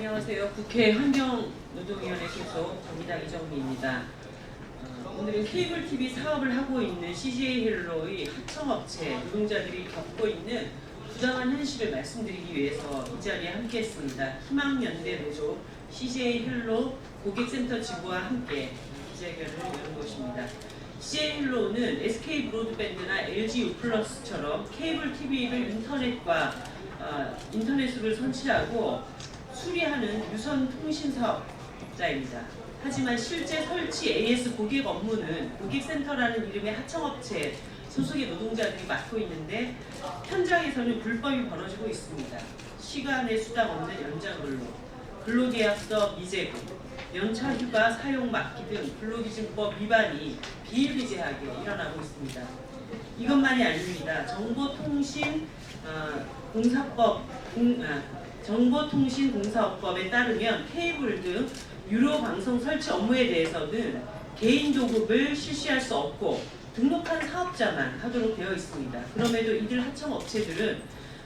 안녕하세요. 국회 환경노동위원회 소속 정의당 이정미입니다. 어, 오늘은 케이블 TV 사업을 하고 있는 CJ 헬로의 하청업체 노동자들이 겪고 있는 부당한 현실을 말씀드리기 위해서 이 자리에 함께했습니다. 희망연대 노조 CJ 헬로 고객센터 지부와 함께 기자회견을 여는 것입니다. CJ 헬로는 SK 브로드밴드나 LG U+처럼 케이블 TV를 인터넷과 어, 인터넷으로 설치하고 수리하는 유선 통신 사업자입니다. 하지만 실제 설치 AS 고객 업무는 고객센터라는 이름의 하청업체 소속의 노동자들이 맡고 있는데 현장에서는 불법이 벌어지고 있습니다. 시간의 수당 없는 연장 근로, 근로계약서 미제공, 연차 휴가 사용 막기 등 근로기준법 위반이 비일비재하게 일어나고 있습니다. 이것만이 아닙니다. 정보통신 어, 공사법 공, 아, 정보통신공사업법에 따르면 케이블 등 유료 방송 설치 업무에 대해서는 개인 도급을 실시할 수 없고 등록한 사업자만 하도록 되어 있습니다. 그럼에도 이들 하청 업체들은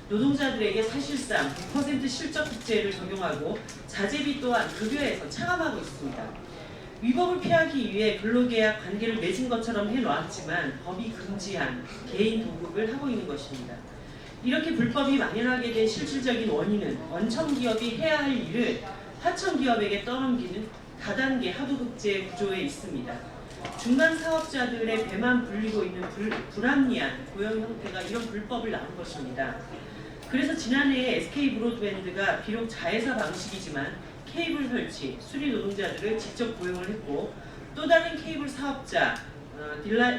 노동자들에게 사실상 100% 실적 급제를 적용하고 자재비 또한 급여에서 차감하고 있습니다. 위법을 피하기 위해 근로계약 관계를 맺은 것처럼 해놓았지만 법이 금지한 개인 도급을 하고 있는 것입니다. 이렇게 불법이 만연하게 된 실질적인 원인은 원청 기업이 해야 할 일을 하청 기업에게 떠넘기는 다단계 하도급제 구조에 있습니다. 중간 사업자들의 배만 불리고 있는 불, 불합리한 고용 형태가 이런 불법을 낳은 것입니다. 그래서 지난해에 SK 브로드밴드가 비록 자회사 방식이지만 케이블 설치, 수리 노동자들을 직접 고용을 했고 또 다른 케이블 사업자 어, 딜라,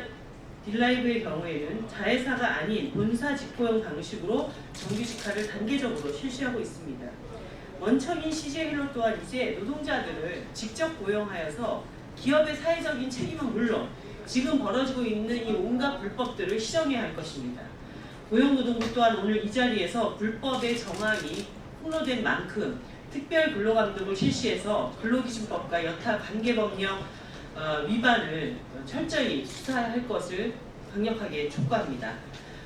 딜라이브의 경우에는 자회사가 아닌 본사 직고용 방식으로 정규직화를 단계적으로 실시하고 있습니다. 원청인 CJ헬로 또한 이제 노동자들을 직접 고용하여서 기업의 사회적인 책임은 물론 지금 벌어지고 있는 이 온갖 불법들을 시정해야 할 것입니다. 고용노동부 또한 오늘 이 자리에서 불법의 정황이 폭로된 만큼 특별 근로감독을 실시해서 근로기준법과 여타 관계법령 어, 위반을 철저히 수사할 것을 강력하게 촉구합니다.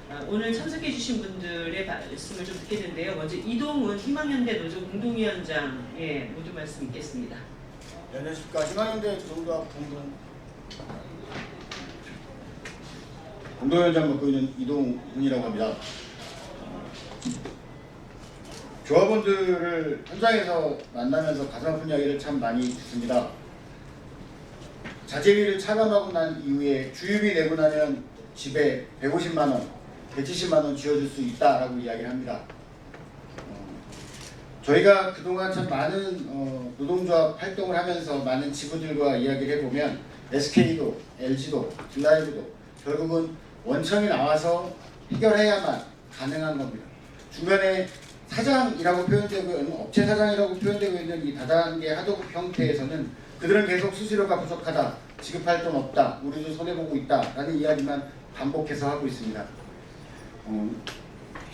어, 오늘 참석해 주신 분들의 말씀을 좀 듣게 된데요. 먼저 이동훈 희망연대 노조 공동위원장의 모두 말씀 있겠습니다. 네, 안녕하십니까 희망연대 노동조합 공동 공동위원장 맡고 있는 이동훈이라고 합니다. 조합원들을 현장에서 만나면서 가슴 아픈 이야기를 참 많이 듣습니다. 자재비를 차감하고 난 이후에 주유비 내고 나면 집에 150만 원, 170만 원 지어줄 수 있다라고 이야기를 합니다. 어, 저희가 그동안 참 많은 어, 노동조합 활동을 하면서 많은 지부들과 이야기를 해보면 SK도, LG도, 딜라이브도 결국은 원청이 나와서 해결해야만 가능한 겁니다. 주변에 사장이라고 표현되고 있는 업체 사장이라고 표현되고 있는 이 다단계 하도급 형태에서는 그들은 계속 수수료가 부족하다, 지급할 돈 없다, 우리도 손해 보고 있다 라는 이야기만 반복해서 하고 있습니다. 어,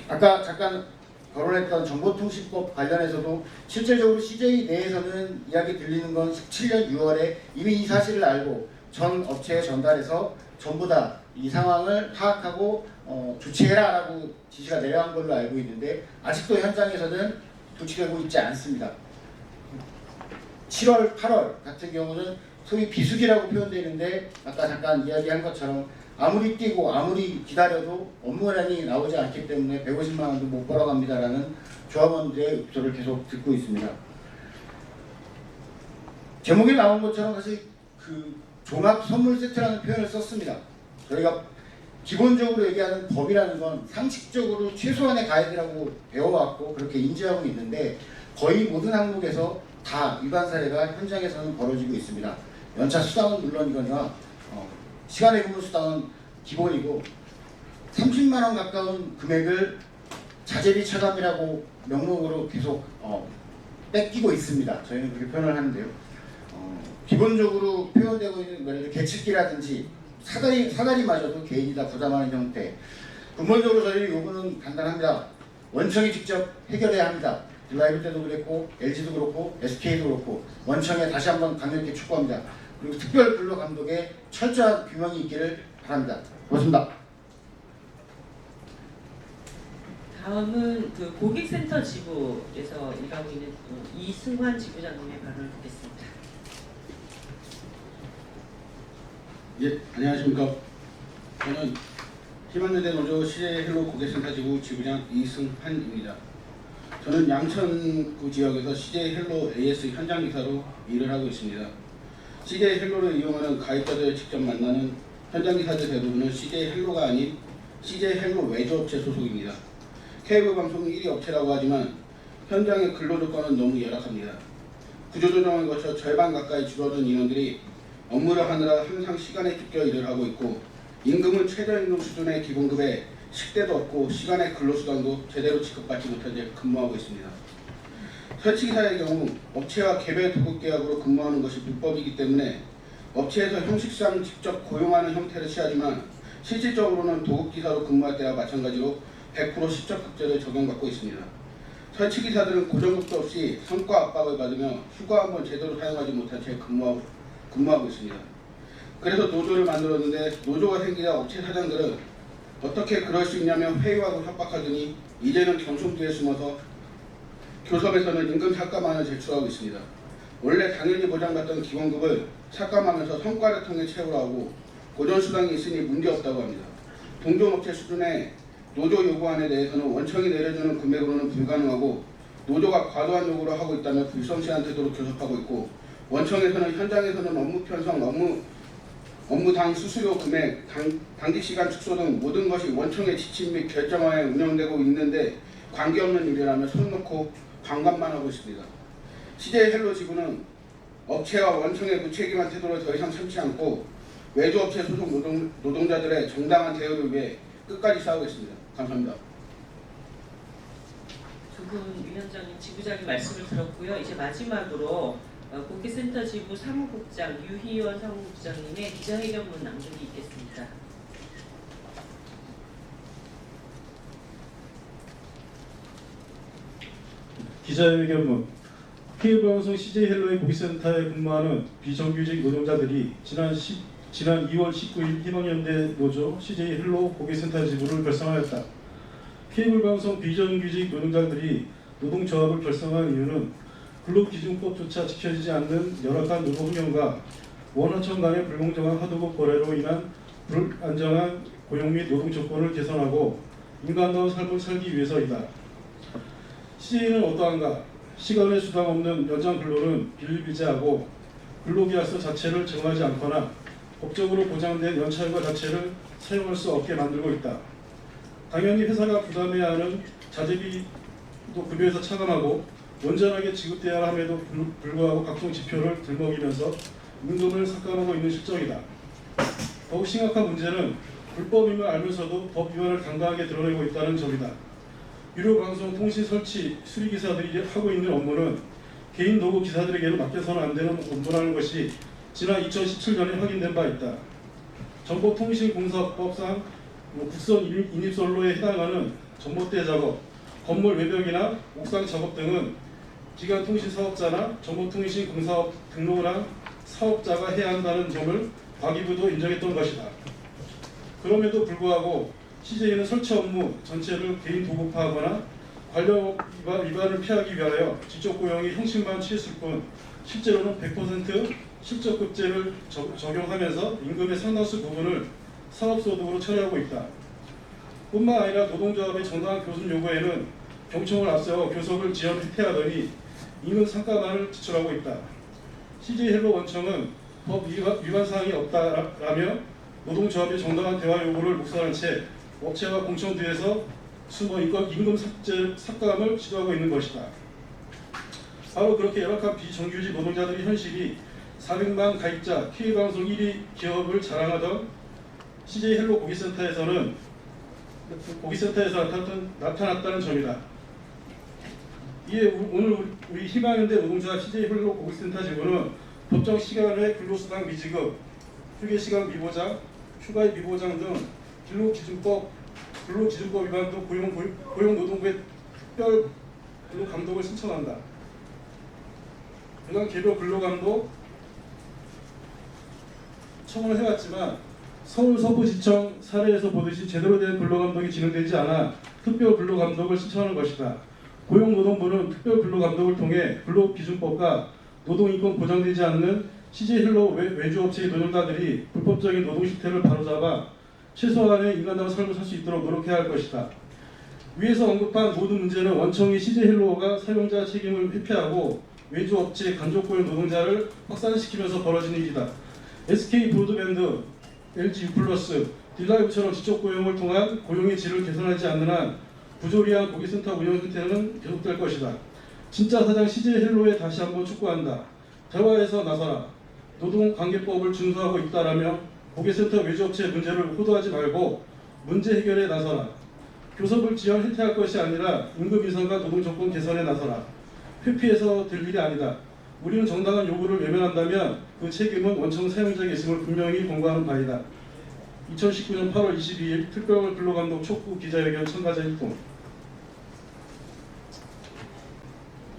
아까 잠깐 거론했던 정보통신법 관련해서도 실질적으로 CJ 내에서는 이야기 들리는 건 17년 6월에 이미 이 사실을 알고 전 업체에 전달해서 전부 다 이 상황을 파악하고 어, 조치해라 라고 지시가 내려간 걸로 알고 있는데 아직도 현장에서는 조치되고 있지 않습니다. 7월, 8월 같은 경우는 소위 비수기라고 표현되는데 아까 잠깐 이야기한 것처럼 아무리 뛰고 아무리 기다려도 업무량이 나오지 않기 때문에 150만 원도 못 벌어갑니다라는 조합원들의 읍소를 계속 듣고 있습니다. 제목에 나온 것처럼 사실 그 종합 선물 세트라는 표현을 썼습니다. 저희가 기본적으로 얘기하는 법이라는 건 상식적으로 최소한의 가이드라고 배워왔고 그렇게 인지하고 있는데 거의 모든 항목에서 다 위반 사례가 현장에서는 벌어지고 있습니다. 연차 수당은 물론이거니와 어, 시간의 근무 수당은 기본이고 30만 원 가까운 금액을 자재비 차감이라고 명목으로 계속 어, 뺏기고 있습니다. 저희는 그렇게 표현을 하는데요. 어, 기본적으로 표현되고 있는 예를 들어 계측기라든지 사다리 사다리마저도 개인이 다 부담하는 형태. 근본적으로 저희 요구는 간단합니다. 원청이 직접 해결해야 합니다. 딜라이브 때도 그랬고 LG도 그렇고 SK도 그렇고 원청에 다시 한번 강력히 촉구합니다. 그리고 특별 근로 감독에 철저한 규명이 있기를 바랍니다. 고맙습니다. 다음은 그 고객센터 지부에서 일하고 있는 어, 이승환 지부장님의 발언을 듣겠습니다. 예, 안녕하십니까. 저는 희망여대 노조 CJ 헬로 고객센터 지부 지부장 이승환입니다. 저는 양천구 지역에서 CJ 헬로 AS 현장 기사로 일을 하고 있습니다. CJ 헬로를 이용하는 가입자들을 직접 만나는 현장 기사들 대부분은 CJ 헬로가 아닌 CJ 헬로 외주업체 소속입니다. 케이블 방송 1위 업체라고 하지만 현장의 근로 조건은 너무 열악합니다. 구조조정을 거쳐 절반 가까이 줄어든 인원들이 업무를 하느라 항상 시간에 쫓겨 일을 하고 있고 임금은 최저임금 수준의 기본급에 식대도 없고 시간의 근로수당도 제대로 지급받지 못한 채 근무하고 있습니다. 설치기사의 경우 업체와 개별 도급 계약으로 근무하는 것이 불법이기 때문에 업체에서 형식상 직접 고용하는 형태를 취하지만 실질적으로는 도급기사로 근무할 때와 마찬가지로 100% 실적급제를 적용받고 있습니다. 설치기사들은 고정급도 없이 성과 압박을 받으며 휴가 한번 제대로 사용하지 못한 채 근무하고, 근무하고 있습니다. 그래서 노조를 만들었는데 노조가 생기자 업체 사장들은 어떻게 그럴 수 있냐며 회유하고 협박하더니 이제는 경송부에 숨어서 교섭에서는 임금 삭감안을 제출하고 있습니다. 원래 당연히 보장받던 기본급을 삭감하면서 성과를 통해 채우라 하고 고전수당이 있으니 문제없다고 합니다. 동종업체 수준의 노조 요구안에 대해서는 원청이 내려주는 금액으로는 불가능하고 노조가 과도한 요구를 하고 있다며 불성실한 태도로 교섭하고 있고 원청에서는 현장에서는 업무 편성, 업무 업무당 수수료 금액, 당, 당직 시간 축소 등 모든 것이 원청의 지침 및 결정하에 운영되고 있는데 관계없는 일이라며 손 놓고 관감만 하고 있습니다. CJ 헬로 지부는 업체와 원청의 무책임한 태도를 더 이상 참지 않고 외주업체 소속 노동, 노동자들의 정당한 대우를 위해 끝까지 싸우겠습니다. 감사합니다. 두분 위원장님, 지부장님 말씀을 들었고요. 이제 마지막으로 어, 고객센터 지부 사무국장 유희원 사무국장님의 기자회견문 낭독이 있겠습니다. 기자회견문 케이블방송 CJ 헬로의 고객센터에 근무하는 비정규직 노동자들이 지난 10, 지난 2월 19일 희망연대 노조 CJ 헬로 고객센터 지부를 결성하였다. 케이블 방송 비정규직 노동자들이 노동조합을 결성한 이유는 근로 기준법조차 지켜지지 않는 열악한 노동 환경과 원어청 간의 불공정한 하도급 거래로 인한 불안정한 고용 및 노동 조건을 개선하고 인간다운 삶을 살기 위해서이다. CJ는 어떠한가? 시간의 수당 없는 연장 근로는 비일비재하고 근로계약서 자체를 정하지 않거나 법적으로 보장된 연차휴가 자체를 사용할 수 없게 만들고 있다. 당연히 회사가 부담해야 하는 자재비도 급여에서 차감하고 온전하게 지급돼야 함에도 불- 불구하고 각종 지표를 들먹이면서 임금을 삭감하고 있는 실정이다. 더욱 심각한 문제는 불법임을 알면서도 법 위반을 당당하게 드러내고 있다는 점이다. 유료 방송 통신 설치 수리 기사들이 하고 있는 업무는 개인 도구 기사들에게는 맡겨서는 안 되는 업무라는 것이 지난 2017년에 확인된 바 있다. 정보통신공사법상 뭐 국선 인입- 인입선로에 해당하는 전봇대 작업, 건물 외벽이나 옥상 작업 등은 기간통신 사업자나 정보통신 공사업 등록한 사업자가 해야 한다는 점을 과기부도 인정했던 것이다. 그럼에도 불구하고 CJ는 설치 업무 전체를 개인 도급화하거나 관련 위반, 위반을 피하기 위하여 직접 고용이 형식만 취했을 뿐 실제로는 100% 실적 급제를 적- 적용하면서 임금의 상당수 부분을 사업소득으로 처리하고 있다. 뿐만 아니라 노동조합의 정당한 교섭 요구에는 경청을 앞세워 교섭을 지연 폐하더니 임금 상가만을 지출하고 있다. CJ 헬로 원청은 법 위반, 위반 사항이 없다라며 노동조합의 정당한 대화 요구를 묵살한 채 업체와 공청 뒤에서 있건 임금 삭제, 삭감을 시도하고 있는 것이다. 바로 그렇게 열악한 비정규직 노동자들의 현실이 400만 가입자 K방송 1위 기업을 자랑하던 CJ 헬로 고객센터에서는 고객센터에서 나타났던, 나타났다는 점이다. 이에 우- 오늘 우리- 희망연대 노동자 CJ 헬로 고객센터 지부는 법정 시간 외 근로수당 미지급, 휴게시간 미보장, 휴가의 미보장 등 근로기준법, 근로기준법 위반 등 고용, 고용노동부의 특별 근로감독을 신청한다. 그간 개별 근로감독 청원을 해왔지만 서울 서부지청 사례에서 보듯이 제대로 된 근로감독이 진행되지 않아 특별 근로감독을 신청하는 것이다. 고용노동부는 특별 근로감독을 통해 근로기준법과 노동인권 보장되지 않는 CJ 힐러 외, 주업체의 노동자들이 불법적인 노동 실태를 바로잡아 최소한의 인간다운 삶을 살 수 있도록 노력해야 할 것이다. 위에서 언급한 모든 문제는 원청이 CJ 힐로가 사용자 책임을 회피하고 외주업체 간접고용 노동자를 확산시키면서 벌어지는 일이다. SK 브로드밴드, LG 플러스, 딜라이브처럼 지적 고용을 통한 고용의 질을 개선하지 않는 한 부조리한 고객센터 운영 형태는 계속될 것이다. 진짜 사장 CJ 헬로에 다시 한번 촉구한다. 대화에서 나서라. 노동관계법을 준수하고 있다라며 고객센터 외주업체 문제를 호도하지 말고 문제 해결에 나서라. 교섭을 지연 해태할 것이 아니라 임금 인상과 노동 조건 개선에 나서라. 회피해서 될 일이 아니다. 우리는 정당한 요구를 외면한다면 그 책임은 원청 사용자에게 있음을 분명히 공고하는 바이다. 2019년 8월 22일 특별 근로감독 촉구 기자회견 참가자 1분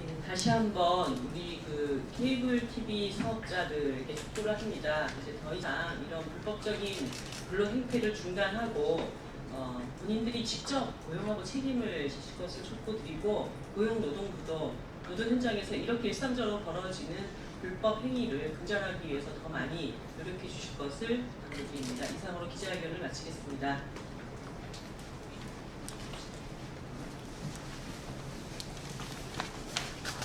예, 다시 한번 우리 그 케이블 TV 사업자들에게 촉구를 합니다. 이제 더 이상 이런 불법적인 근로 행태를 중단하고 어, 본인들이 직접 고용하고 책임을 지실 것을 촉구드리고 고용노동부도 노동 현장에서 이렇게 일상적으로 벌어지는 불법 행위를 근절하기 위해서 더 많이 노력해 주실 것을 당부드립니다. 이상으로 기자회견을 마치겠습니다.